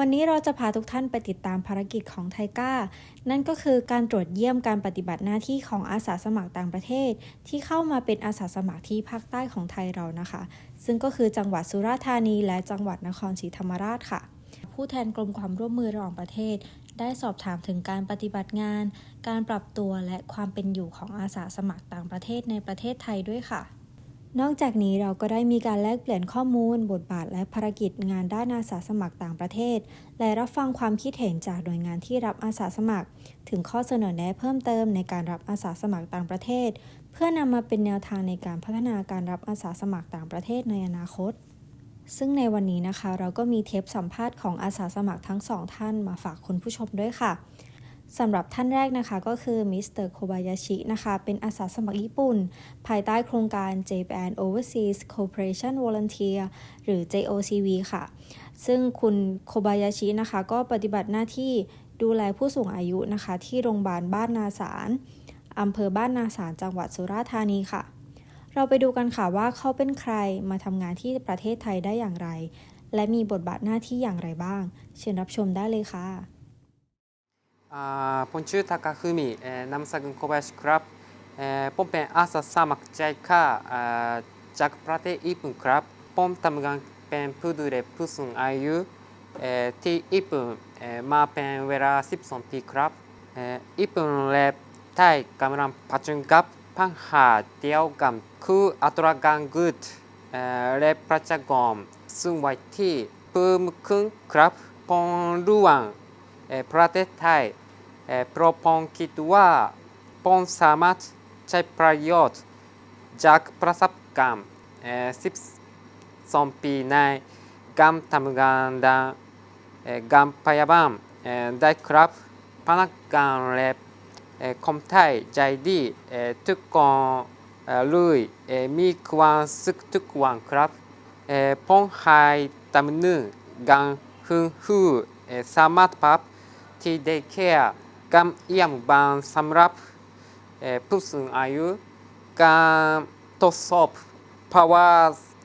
วันนี้เราจะพาทุกท่านไปติดตามภารกิจของไทก้า นั่นก็คือการตรวจเยี่ยมการปฏิบัติหน้าที่ของอาสาสมัครต่างประเทศ ที่เข้ามาเป็นอาสาสมัครที่ภาคใต้ของไทยเรานะคะ ซึ่งก็คือจังหวัดสุราษฎร์ธานีและจังหวัดนครศรีธรรมราชค่ะ ผู้แทนกรมความร่วมมือระหว่างประเทศ ได้สอบถามถึงการปฏิบัติงาน การปรับตัวและความเป็นอยู่ของอาสาสมัครต่างประเทศในประเทศไทยด้วยค่ะ นอกจากนี้เราก็ได้มีการแลกเปลี่ยนข้อมูล บทบาทและภารกิจงานด้านอาสาสมัครต่างประเทศ และรับฟังความคิดเห็นจากหน่วยงานที่รับอาสาสมัคร ถึงข้อเสนอแนะเพิ่มเติมในการรับอาสาสมัครต่างประเทศ เพื่อนำมาเป็นแนวทางในการพัฒนาการรับอาสาสมัครต่างประเทศในอนาคต ซึ่งในวันนี้นะคะ เราก็มีเทปสัมภาษณ์ของอาสาสมัครทั้งสองท่านมาฝากคุณผู้ชมด้วยค่ะ สำหรับท่านแรกนะคะก็คือมิสเตอร์โคบายาชินะคะเป็นอาสาสมัครญี่ปุ่น ภายใต้โครงการ Japan Overseas Cooperation Volunteer หรือ JOCV ค่ะ ซึ่งคุณโคบายาชินะคะก็ปฏิบัติหน้าที่ดูแลผู้สูงอายุนะคะ ที่โรงพยาบาลบ้านนาสารอำเภอบ้านนาสารจังหวัดสุราษฎร์ธานีค่ะ เราไปดูกันค่ะว่าเขาเป็นใครมาทำงานที่ประเทศไทยได้อย่างไร และมีบทบาทหน้าที่อย่างไรบ้าง เชิญรับชมได้เลยค่ะ ปนชื่อทากาฟุมินามสกุลโคบายชิครับผมเป็นอาสาสมัครใจค่ะจากประเทศญี่ปุ่นครับผมทำงานเป็นผู้ดูแลผู้สูงอายุที่ญี่ปุ่นมาเป็นเวลา12ปีครับญี่ปุ่นและไทยกำลังพัฒนาปับพังหาเดียวกันคืออัตราการเกิดและประชากรซึ่งไว้ที่เพิ่มขึ้นครับปมรู้ว่าประเทศไทย เอ่อเพราะผมคิดว่าผมสามารถใช้ประโยชน์จากประสบการณ์เอ่อ12ปีในการทำงานด้านเอ่อการพยาบาลได้ครับพนักงานและเอ่อคนไทยใจดีทุกคนเอ่อรู้เอ่อมีความสุขทุกวันครับเอ่อผมให้ทำหนึ่งงานฮึ่งฮู้เอ่อสามารถปรับที่ได้แค่ การเยี่ยมบานสำหรับผู้สูงอายุการทดสอบภาวะ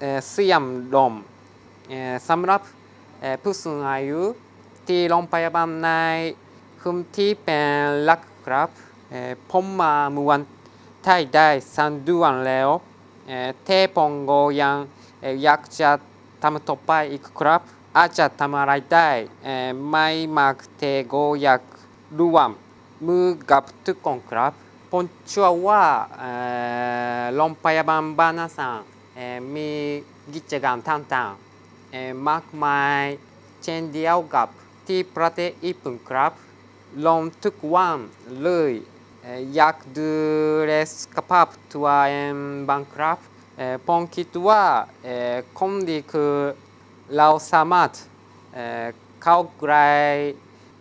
เอ่อเสียงลมสำหรับผู้สูงอายุที่โรงพยาบาลในพื้นที่เป็นลักครับผมมาเมื่อวันไทยได้สามเดือนแล้วเอ่อแต่ผมก็ยังอยากจะทำต่อไปอีกครับอาจจะทำอะไรได้ไม่มากแต่ก็อยาก ร่วมมือกับทุกคนครับผมเชื่อว่าโรงพยาบาลบ้านาสานมีกิจกรรมต่างๆมากมายเช่นเดียวกับที่ประเทศญี่ปุ่นครับลงทุกวันเลยอยากดูแลสุขภาพตัวเองบ้างครับผมคิดว่าคนดีคือเราสามารถเอ่อเข้าใกล้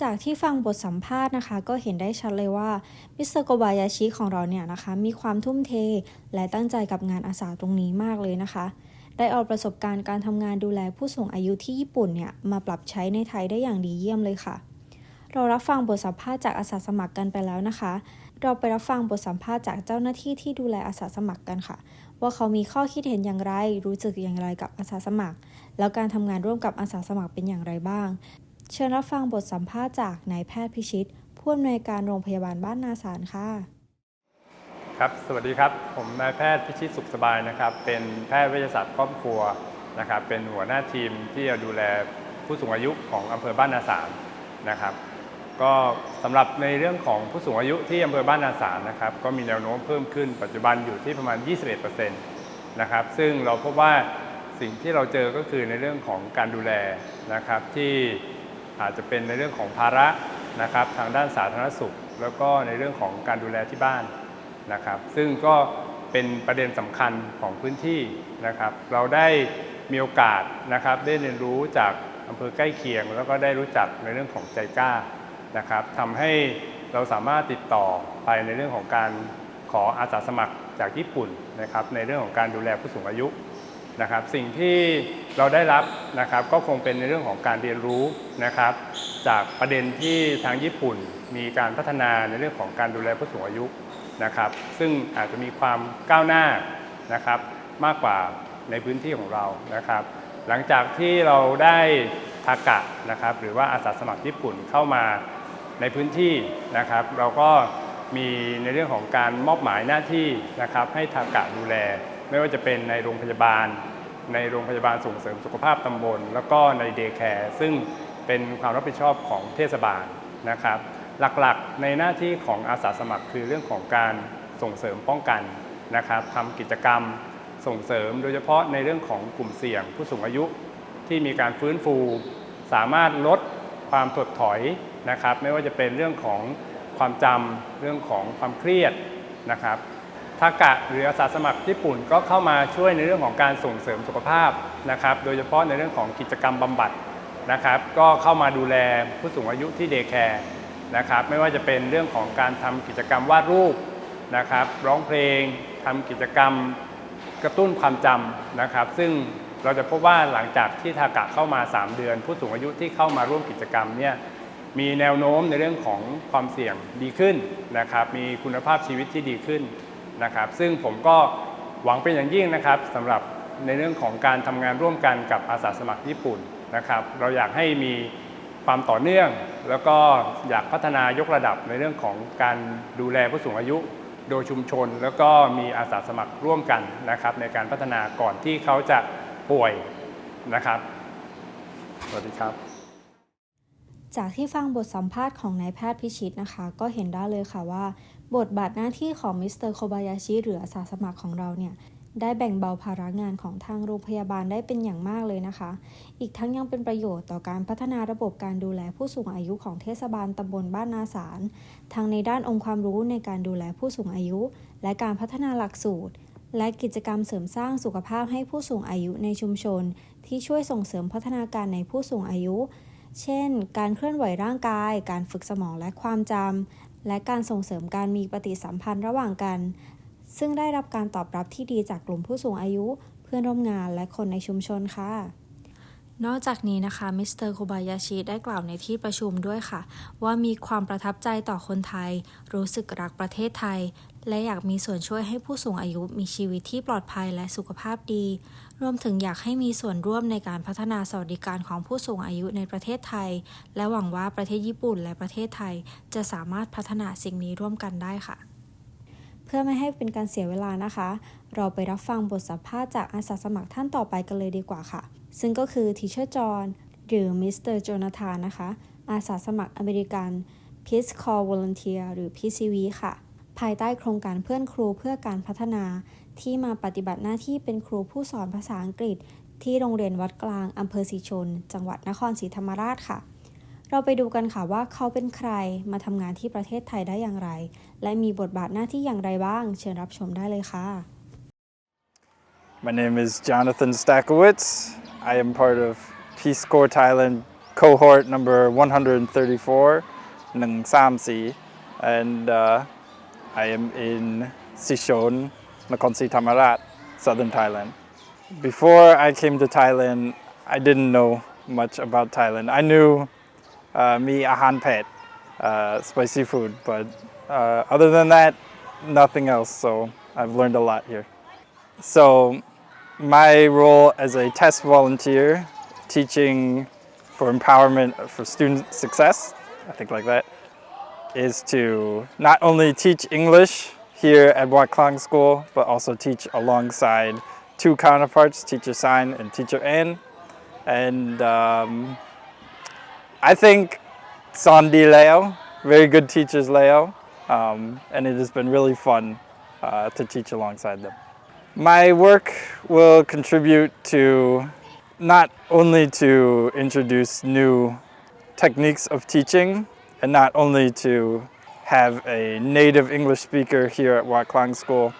จากาครับเอ่อขอบคุณมากครับจากที่ฟังบทสัมภาษณ์นะคะ ก็เห็นได้ชัดเลยว่ามิสเตอร์โกบายาชิของเราเนี่ยนะคะ มีความทุ่มเทและตั้งใจกับงานอาสาตรงนี้มากเลยนะคะ ได้เอาประสบการณ์การทำงานดูแลผู้สูงอายุที่ญี่ปุ่นเนี่ยมาปรับใช้ในไทยได้อย่างดีเยี่ยมเลยค่ะ เรารับฟังบทสัมภาษณ์จากอาสาสมัครกันไปแล้วนะคะ เราไปรับฟังบทสัมภาษณ์จากเจ้าหน้าที่ที่ดูแลอาสาสมัครกันค่ะ ว่าเขามีข้อคิดเห็นอย่างไร รู้สึกอย่างไรกับอาสาสมัคร แล้วการทำงานร่วมกับอาสาสมัครเป็นอย่างไรบ้าง เชิญรับฟังบทสัมภาษณ์จากนายแพทย์พิชิต ผู้อำนวยการโรงพยาบาลบ้านนาสารค่ะ ครับ สวัสดีครับ ผมนายแพทย์พิชิตสุขสบายนะครับ เป็นแพทย์เวิทยาศาสตร์ครอบครัวนะครับ เป็นหัวหน้าทีมที่จะดูแลผู้สูงอายุของอำเภอบ้านนาสารนะครับ ก็สำหรับในเรื่องของผู้สูงอายุที่อำเภอบ้านนาสารนะครับ ก็มีแนวโน้มเพิ่มขึ้น ปัจจุบันอยู่ที่ประมาณ 21%นะครับ ซึ่งเราพบว่าสิ่งที่เราเจอก็คือในเรื่องของการดูแลนะครับที่ อาจจะเป็นในเรื่องของภาระนะครับทางด้านสาธารณสุข แล้วก็ในเรื่องของการดูแลที่บ้านนะครับ ซึ่งก็เป็นประเด็นสำคัญของพื้นที่นะครับ เราได้มีโอกาสนะครับได้เรียนรู้จากอำเภอใกล้เคียง แล้วก็ได้รู้จักในเรื่องของใจกล้านะครับทำให้เราสามารถติดต่อไปในเรื่องของการขออาสาสมัครจากญี่ปุ่นนะครับในเรื่องของการดูแลผู้สูงอายุนะครับ สิ่งที่ เราได้รับนะครับก็คงเป็นในเรื่องของการเรียนรู้นะครับ จากประเด็นที่ทางญี่ปุ่นมีการพัฒนาในเรื่องของการดูแลผู้สูงอายุนะครับ ซึ่งอาจจะมีความก้าวหน้านะครับมากกว่าในพื้นที่ของเรานะครับ หลังจากที่เราได้ทากะนะครับ หรือว่าอาสาสมัครญี่ปุ่นเข้ามาในพื้นที่นะครับ เราก็มีในเรื่องของการมอบหมายหน้าที่นะครับ ให้ทากะดูแล ไม่ว่าจะเป็นในโรงพยาบาล ในโรงพยาบาลส่งเสริมสุขภาพตำบล แล้วก็ในเดย์แคร์ซึ่งเป็นความรับผิดชอบของเทศบาลนะครับ หลักๆในหน้าที่ของอาสาสมัครคือเรื่องของการส่งเสริมป้องกันนะครับทำกิจกรรมส่งเสริม โดยเฉพาะในเรื่องของกลุ่มเสี่ยง ผู้สูงอายุที่มีการฟื้นฟู สามารถลดความถดถอยนะครับ ไม่ว่าจะเป็นเรื่องของความจำเรื่องของความเครียดนะครับ ทากะหรืออาสาสมัครญี่ปุ่นก็เข้ามาช่วยในเรื่องของการส่งเสริมสุขภาพนะครับ โดยเฉพาะในเรื่องของกิจกรรมบำบัดนะครับ ก็เข้ามาดูแลผู้สูงอายุที่เดย์แคร์นะครับ ไม่ว่าจะเป็นเรื่องของการทำกิจกรรมวาดรูปนะครับ ร้องเพลงทำกิจกรรมกระตุ้นความจำนะครับ ซึ่งเราจะพบว่าหลังจากที่ทากะเข้ามา 3 เดือน ผู้สูงอายุที่เข้ามาร่วมกิจกรรมเนี่ยมีแนวโน้มในเรื่องของความเสี่ยงดีขึ้นนะครับ มีคุณภาพชีวิตที่ดีขึ้น นะครับ ซึ่งผมก็หวังเป็นอย่างยิ่งนะครับสำหรับในเรื่องของการทำงานร่วมกันกับอาสาสมัครญี่ปุ่นนะครับ เราอยากให้มีความต่อเนื่อง แล้วก็อยากพัฒนายกระดับในเรื่องของการดูแลผู้สูงอายุโดยชุมชน แล้วก็มีอาสาสมัครร่วมกันนะครับ ในการพัฒนาก่อนที่เขาจะป่วยนะครับ สวัสดีครับ จากที่ฟังบทสัมภาษณ์ของนายแพทย์พิชิตนะคะ ก็เห็นได้เลยค่ะว่า บทบาทหน้าที่ของมิสเตอร์โคบายาชิหรืออาสาสมัครของเราเนี่ยได้แบ่งเบาภาระงานของทางโรงพยาบาลได้เป็นอย่างมากเลยนะคะ อีกทั้งยังเป็นประโยชน์ต่อการพัฒนาระบบการดูแลผู้สูงอายุของเทศบาลตำบลบ้านนาสารทั้งในด้านองค์ความรู้ในการดูแลผู้สูงอายุ และการพัฒนาหลักสูตร และกิจกรรมเสริมสร้างสุขภาพให้ผู้สูงอายุในชุมชน ที่ช่วยส่งเสริมพัฒนาการในผู้สูงอายุ เช่น การเคลื่อนไหวร่างกาย การฝึกสมองและความจำ และการส่งเสริมการมีปฏิสัมพันธ์ระหว่างกัน ซึ่งได้รับการตอบรับที่ดีจากกลุ่มผู้สูงอายุ เพื่อนร่วมงานและคนในชุมชนค่ะนอกจากนี้นะคะ มิสเตอร์โคบายาชิได้กล่าวในที่ประชุมด้วยค่ะ ว่ามีความประทับใจต่อคนไทย รู้สึกรักประเทศไทย และอยากมีส่วนช่วยให้ผู้สูงอายุมีชีวิตที่ปลอดภัยและสุขภาพดี รวมถึงอยากให้มีส่วนร่วมในการพัฒนาสวัสดิการของผู้สูงอายุในประเทศไทย และหวังว่าประเทศญี่ปุ่นและประเทศไทย จะสามารถพัฒนาสิ่งนี้ร่วมกันได้ค่ะ เพื่อไม่ให้เป็นการเสียเวลานะคะ เราไปรับฟังบทสัมภาษณ์จากอาสาสมัครท่านต่อไปกันเลยดีกว่าค่ะ ซึ่งก็คือทีเชอร์จอห์นหรือมิสเตอร์โจนาธานนะคะ อาสาสมัครอเมริกัน Peace Corps Volunteer หรือ PCV ค่ะ ภายใต้โครงการเพื่อนครูเพื่อการพัฒนา ที่มาปฏิบัติหน้าที่เป็นครูผู้สอนภาษาอังกฤษ ที่โรงเรียนวัดกลางอำเภอศรีชน จังหวัดนครศรีธรรมราชค่ะ เราไปดูกันค่ะว่าเขาเป็นใครมาทำงานที่ประเทศไทยได้อย่างไร และมีบทบาทหน้าที่อย่างไรบ้าง เชิญรับชมได้เลยค่ะ My name is Jonathan Stakowitz. I am part of Peace Corps Thailand cohort number 134, Nang Samsi, and uh, I am in Sichon, Nakhon Si Thammarat, southern Thailand. Before I came to Thailand, I didn't know much about Thailand. I knew uh, me ahan pet, uh, spicy food, but uh, other than that, nothing else. So I've learned a lot here. So, my role as a test volunteer, teaching for empowerment for student success, I think like that, is to not only teach English here at Wat Klang School, but also teach alongside two counterparts, Teacher Sign and Teacher N. And um, I think Sondi Leo, very good teachers Leo, um, and it has been really fun uh, to teach alongside them. My work will contribute to not only to introduce new techniques of teaching and not only to have a native English speaker here at Wat Klang School.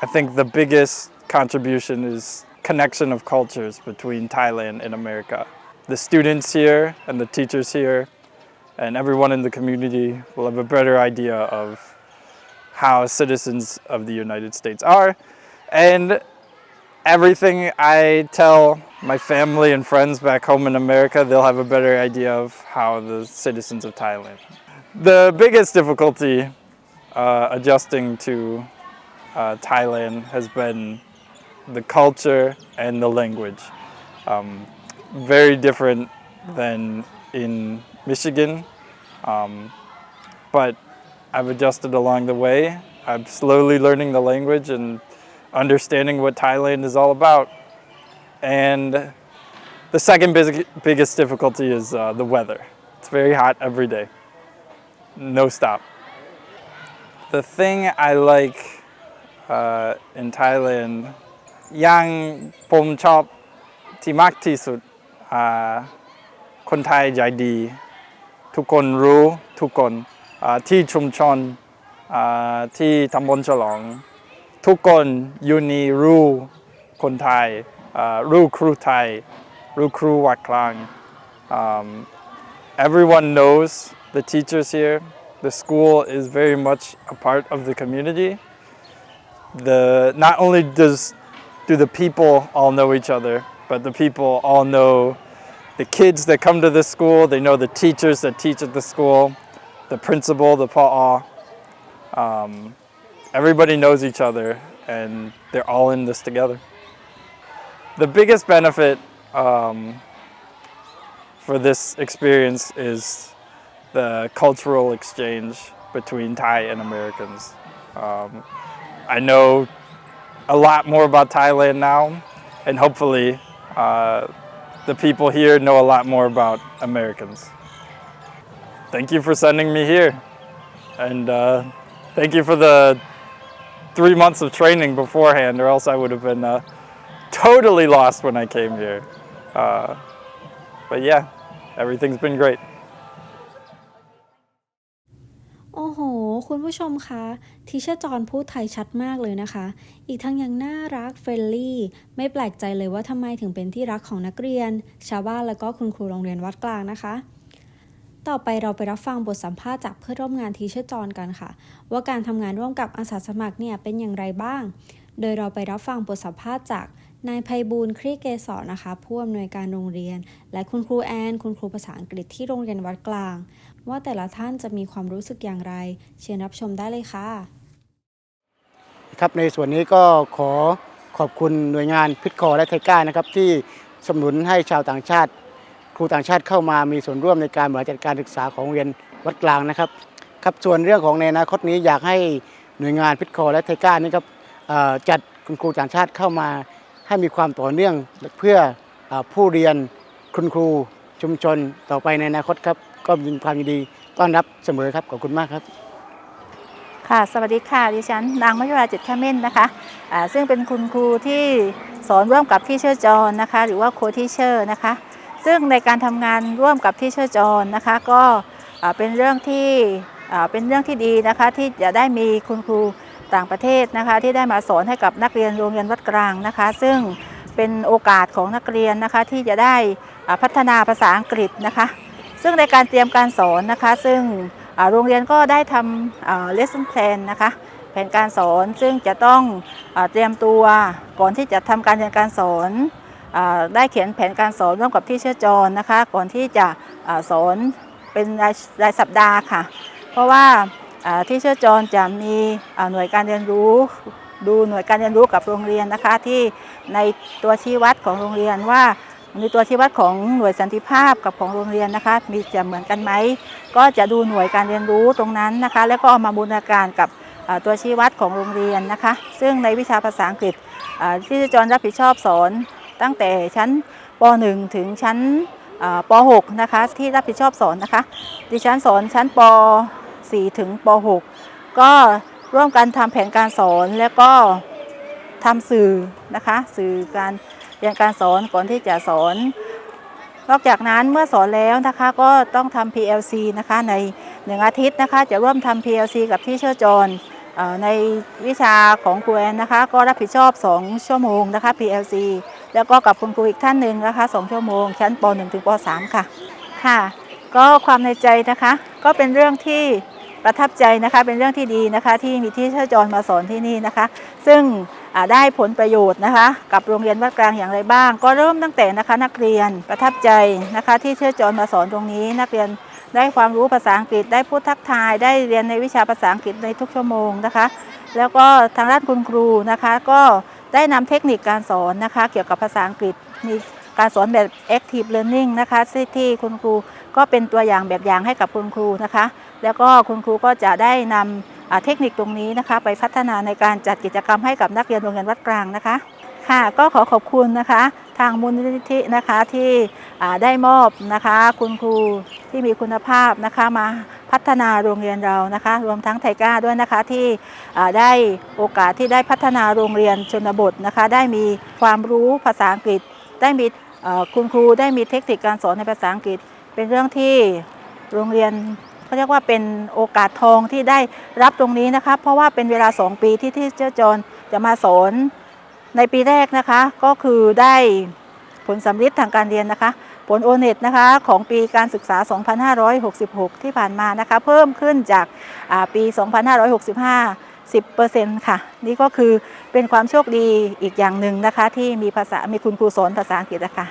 I think the biggest contribution is connection of cultures between Thailand and America. The students here and the teachers here and everyone in the community will have a better idea of how citizens of the United States are. And everything I tell my family and friends back home in America, they'll have a better idea of how the citizens of Thailand. The biggest difficulty uh, adjusting to uh, Thailand has been the culture and the language. Um, very different than in Michigan, um, but I've adjusted along the way. I'm slowly learning the language and understanding what Thailand is all about. And the second big, biggest difficulty is uh, the weather. It's very hot every day, no stop. The thing I like uh, in Thailand อย่างผมชอบที่มากที่สุดอ่าคนไทยใจดี ทุกคนรู้ทุกคนอ่าที่ชุมชนอ่าที่ตำบลฉลอง ทุกคนอยู่นี่รู้คนไทยอ่า รู้ครูไทย รู้ครูวัดกลาง um, everyone knows the teachers here the school is very much a part of the community the not only does do the people all know each other, but the people all know the kids that come to the school. They know the teachers that teach at the school, the principal, the pa'a. Um, everybody knows each other, and they're all in this together. The biggest benefit um, for this experience is the cultural exchange between Thai and Americans. Um, I know a lot more about Thailand now, and hopefully, uh, the people here know a lot more about Americans. Thank you for sending me here, and uh, thank you for the three months of training beforehand, or else I would have been uh, totally lost when I came here. Uh, but yeah, everything's been great. โอ้โห คุณผู้ชมคะทีเชอร์จอนพูดไทยชัดมากเลยนะคะ อีกทั้งยังน่ารักเฟรนลี่ ไม่แปลกใจเลยว่าทำไมถึงเป็นที่รักของนักเรียน ชาวบ้านและก็คุณครูโรงเรียนวัดกลางนะคะ ต่อไปเราไปรับฟังบทสัมภาษณ์จากเพื่อนร่วมงานทีเชอร์จอนกันค่ะ ว่าการทำงานร่วมกับอาสาสมัครเนี่ยเป็นอย่างไรบ้าง โดยเราไปรับฟังบทสัมภาษณ์จาก นายไพบูลย์ครีเกศรนะคะผู้อำนวยการโรงเรียน และคุณครูแอน คุณครูภาษาอังกฤษที่โรงเรียนวัดกลาง ว่าแต่ละท่านจะมีความรู้สึกอย่างไร เชิญรับชมได้เลยค่ะ ครับในส่วนนี้ก็ขอขอบคุณหน่วยงานพิทคอและไทก้านะครับที่สนับสนุนให้ชาวต่างชาติ ครูต่างชาติเข้ามามีส่วนร่วมในการบริหารจัดการศึกษาของโรงเรียนวัดกลางนะครับครับส่วนเรื่องของในอนาคตนี้อยากให้หน่วยงานพิทคอและไทก้านี่ครับจัดคุณครูต่างชาติเข้ามา ให้มีความต่อเนื่องเพื่ออผู้เรียนคุณครูชุมชนต่อไปในอนาคตครับ ก็มีความยินดีต้อนรับเสมอครับขอบคุณมากครับ ค่ะสวัสดีค่ะดิฉันนางมยุราจิตขมิ้นนะคะอ่าซึ่งเป็นคุณครูที่สอนร่วมกับที่เชอร์จรนะคะ หรือว่าโคที่เชอร์นะคะ ซึ่งในการทำงานร่วมกับที่เชอร์จรนะคะ ก็เป็นเรื่องที่เป็นเรื่องที่ดีนะคะ ที่จะได้มีคุณครู ต่างประเทศนะคะ ที่ได้มาสอนให้กับนักเรียนโรงเรียนวัดกลางนะคะ ซึ่งเป็นโอกาสของนักเรียนนะคะที่จะได้พัฒนาภาษาอังกฤษนะคะ ซึ่งในการเตรียมการสอนนะคะ ซึ่งโรงเรียนก็ได้ทำ lesson plan นะคะแผนการสอนซึ่งจะต้องอเตรียมตัวก่อนที่จะทำการเรียนการสอนอได้เขียนแผนการสอนร่วมกับที่เชื่อจรนะคะ ก่อนที่จะอสอนเป็นรายสัปดาห์ค่ะ เพราะว่า ที่เชื่อจรจะมีหน่วยการเรียนรู้ ดูหน่วยการเรียนรู้กับโรงเรียนนะคะ ที่ในตัวชี้วัดของโรงเรียนว่ามีตัวชี้วัดของหน่วยสันติภาพกับของโรงเรียนนะคะ มีจะเหมือนกันไหม ก็จะดูหน่วยการเรียนรู้ตรงนั้นนะคะ แล้วก็เอามาบูรณาการกับตัวชี้วัดของโรงเรียนนะคะ ซึ่งในวิชาภาษาอังกฤษอ่าที่จรรับผิดชอบสอน ตั้งแต่ชั้นป .1 ถึงชั้นป .6 นะคะที่รับผิดชอบสอนนะคะ ดิฉันสอนชั้นป .4 ถึงป .6 ก็ร่วมกันทำแผนการสอนแล้วก็ทำสื่อนะคะ สื่อการเรียนการสอนก่อนที่จะสอน นอกจากนั้นเมื่อสอนแล้วนะคะก็ต้องทำ PLC นะคะในหนึ่งอาทิตย์นะคะ จะร่วมทำ PLC กับที่เชื่อจรในวิชาของครูแอนนะคะ ก็รับผิดชอบ 2 ชั่วโมงนะคะ PLC แล้วก็กับคุณครูอีกท่านหนึ่งนะคะ 2 ชั่วโมง ชั้นป .1 ถึงป .3 ค่ะค่ะ ก็ความในใจนะคะ ก็เป็นเรื่องที่ ประทับใจนะคะเป็นเรื่องที่ดีนะคะที่มีที่เชื่อจรมาสอนที่นี่นะคะ ซึ่งได้ผลประโยชน์นะคะ กับโรงเรียนวัดกลางอย่างไรบ้าง ก็เริ่มตั้งแต่นะคะนักเรียนประทับใจนะคะที่เชื่อจรมาสอนตรงนี้ นักเรียนได้ความรู้ภาษาอังกฤษได้พูดทักทาย ได้เรียนในวิชาภาษาอังกฤษในทุกชั่วโมงนะคะ แล้วก็ทางด้านคุณครูนะคะ ก็ได้นำเทคนิคการสอนนะคะ เกี่ยวกับภาษาอังกฤษมีการสอนแบบ active learning นะคะที่คุณครูก็เป็นตัวอย่างแบบอย่างให้กับคุณครูนะคะ แล้วก็คุณครูก็จะได้นำอ่าเทคนิคตรงนี้นะคะ ไปพัฒนาในการจัดกิจกรรมให้กับนักเรียนโรงเรียนวัดกลางนะคะค่ะก็ขอขอบคุณนะคะ ทางมูลนิธินะคะที่ได้มอบนะคะ คุณครูที่มีคุณภาพนะคะมาพัฒนาโรงเรียนเรานะคะ รวมทั้งไทก้าด้วยนะคะที่ได้โอกาสที่ได้พัฒนาโรงเรียนชนบทนะคะ ได้มีความรู้ภาษาอังกฤษ ได้มีคุณครูได้มีเทคนิคการสอนในภาษาอังกฤษ เป็นเรื่องที่โรงเรียน เขาเรียกว่าเป็นโอกาสทองที่ได้รับตรงนี้นะคะ เพราะว่าเป็นเวลา 2 ปีที่ที่เจ้าจรจะมาสอนในปีแรกนะคะ ก็คือได้ผลสำลิดทางการเรียนนะคะ ผลโอเน็ตนะคะของปีการศึกษา 2566 ที่ผ่านมานะคะ เพิ่มขึ้นจากาปี 2565 10%ค่ะ นี่ก็คือเป็นความโชคดีอีกอย่างหนึ่งนะคะ ที่มีภาษามีคุณครูสอนภาษาอังกฤษนะคะ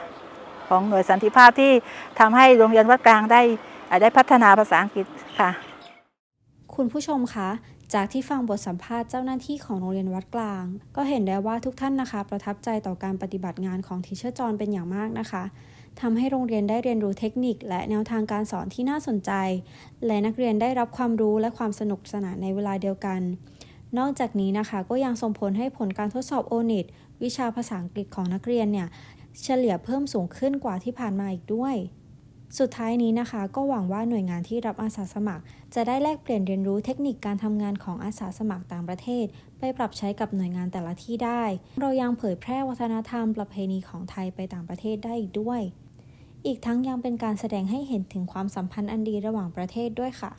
ของหน่วยสันติภาพที่ทำให้โรงเรียนวัดกลางได้ ได้พัฒนาภาษาอังกฤษค่ะ คุณผู้ชมคะจากที่ฟังบทสัมภาษณ์เจ้าหน้าที่ของโรงเรียนวัดกลาง ก็เห็นได้ว่าทุกท่านนะคะ ประทับใจต่อการปฏิบัติงานของทิเชอร์จอนเป็นอย่างมากนะคะทำให้โรงเรียนได้เรียนรู้เทคนิค และแนวทางการสอนที่น่าสนใจ และนักเรียนได้รับความรู้และความสนุกสนานในเวลาเดียวกัน นอกจากนี้นะคะก็ยังส่งผลให้ผลการทดสอบโอเน็ตวิชาภาษาอังกฤษของนักเรียนเนี่ยเฉลี่ยเพิ่มสูงขึ้นกว่าที่ผ่านมาอีกด้วย สุดท้ายนี้นะคะ ก็หวังว่าหน่วยงานที่รับอาสาสมัคร จะได้แลกเปลี่ยนเรียนรู้เทคนิคการทำงานของอาสาสมัครต่างประเทศ ไปปรับใช้กับหน่วยงานแต่ละที่ได้ เรายังเผยแพร่วัฒนธรรมประเพณีของไทยไปต่างประเทศได้อีกด้วย อีกทั้งยังเป็นการแสดงให้เห็นถึงความสัมพันธ์อันดีระหว่างประเทศด้วยค่ะ